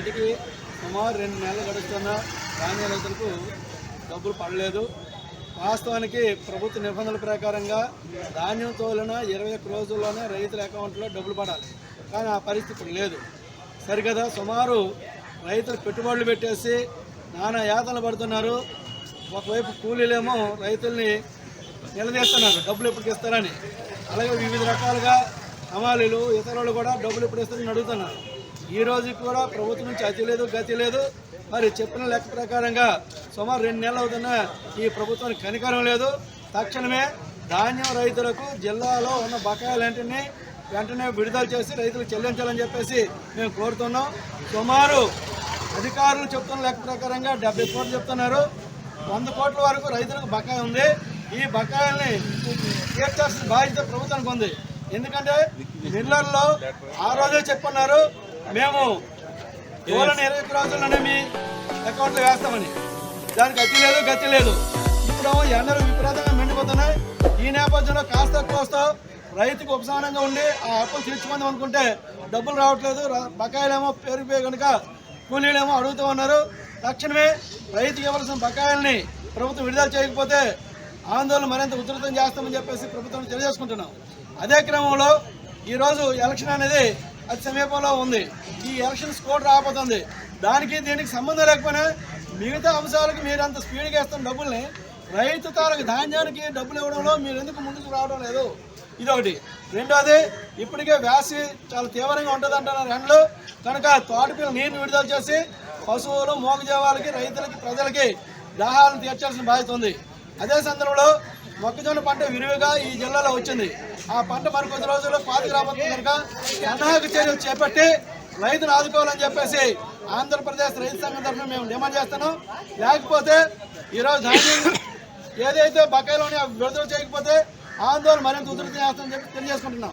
సుమారు రెండు నెలలు గడుస్తున్న ధాన్య రైతులకు డబ్బులు పడలేదు. వాస్తవానికి ప్రభుత్వ నిబంధనల ప్రకారంగా ధాన్యం తోలిన ఇరవై ఒక్క రోజుల్లోనే రైతుల అకౌంట్లో డబ్బులు పడాలి. కానీ ఆ పరిస్థితి లేదు. సరికదా సుమారు రైతులు పెట్టుబడులు పెట్టేసి నానా యాతనలు పడుతున్నారు. ఒకవైపు కూలీలేమో రైతుల్ని నిలదీస్తున్నారు డబ్బులు ఎప్పటికి ఇస్తారని. అలాగే వివిధ రకాలుగా హమాలీలు ఇతరులు కూడా డబ్బులు ఎప్పుడు ఇస్తారని అడుగుతున్నారు. ఈ రోజు కూడా ప్రభుత్వం నుంచి అతి లేదు గతి లేదు. మరి చెప్పిన లెక్క ప్రకారంగా సుమారు రెండు నెలలు అవుతున్న ఈ ప్రభుత్వానికి కనికరం లేదు. తక్షణమే ధాన్యం రైతులకు జిల్లాలో ఉన్న బకాయిలంటిని వెంటనే విడుదల చేసి రైతులకు చెల్లించాలని చెప్పేసి మేము కోరుతున్నాం. సుమారు అధికారులు చెప్తున్న లెక్క ప్రకారంగా డెబ్బై కోట్లు చెప్తున్నారు. వంద కోట్ల వరకు రైతులకు బకాయి ఉంది. ఈ బకాయిల్ని తీర్చాల్సిన బాధ్యత ప్రభుత్వానికి ఉంది. ఎందుకంటే మిల్లర్లో ఆ రోజే చెప్పున్నారు మేము కేవలం ఇరవై రోజుల్లోనే మీ అకౌంట్లో వేస్తామని. దానికి అతి లేదు గతి లేదు. ఇప్పుడు ఎండలు విపరీతంగా మెండిపోతున్నాయి. ఈ నేపథ్యంలో కాస్త కోస్తా రైతుకు ఉపశమనంగా ఉండి ఆ అప్పులు తీర్చుకుందాం అనుకుంటే డబ్బులు రావట్లేదు. బకాయిలేమో పెరిగిపోయి కనుక కూలీలేమో అడుగుతూ ఉన్నారు తక్షణమే రైతుకి ఇవ్వాల్సిన బకాయిల్ని ప్రభుత్వం విడుదల చేయకపోతే ఆందోళన మరింత ఉధృతం చేస్తామని చెప్పేసి ప్రభుత్వం తెలియజేసుకుంటున్నాం. అదే క్రమంలో ఈరోజు ఎలక్షన్ అనేది అతి సమీపంలో ఉంది. ఈ ఎలక్షన్ స్కోర్ రాబోతుంది. దానికి దీనికి సంబంధం లేకపోయినా మిగతా అంశాలకు మీరు అంత స్పీడ్గా ఇస్తున్న డబ్బుల్ని రైతు తాలకు ధాన్యానికి డబ్బులు ఇవ్వడంలో మీరు ఎందుకు ముందుకు రావడం లేదు? ఇదొకటి. రెండోది ఇప్పటికే వ్యాసి చాలా తీవ్రంగా ఉంటుంది అంటున్నారు ఎండలు కనుక తోటపిల్ల నీరుని విడుదల చేసి పశువులు మోగజీవాలకి రైతులకి ప్రజలకి దాహాలను తీర్చాల్సిన బాధ్యత ఉంది. అదే సందర్భంలో మొక్కజొన్న పంట విరివిగా ఈ జిల్లాలో వచ్చింది. ఆ పంట మరికొద్ది రోజుల్లో పాతికి రాబోతుంది కనుక సన్నాహక చర్యలు చేపట్టి రైతును ఆదుకోవాలని చెప్పేసి ఆంధ్రప్రదేశ్ రైతు సంఘం తరఫున మేము డిమాండ్ చేస్తున్నాం. లేకపోతే ఈరోజు ధాన్యం ఏదైతే బకాయిలోని విడుదల చేయకపోతే ఆందోళన మరింత ఉధృతం చేస్తామని చెప్పి తెలియజేసుకుంటున్నాం.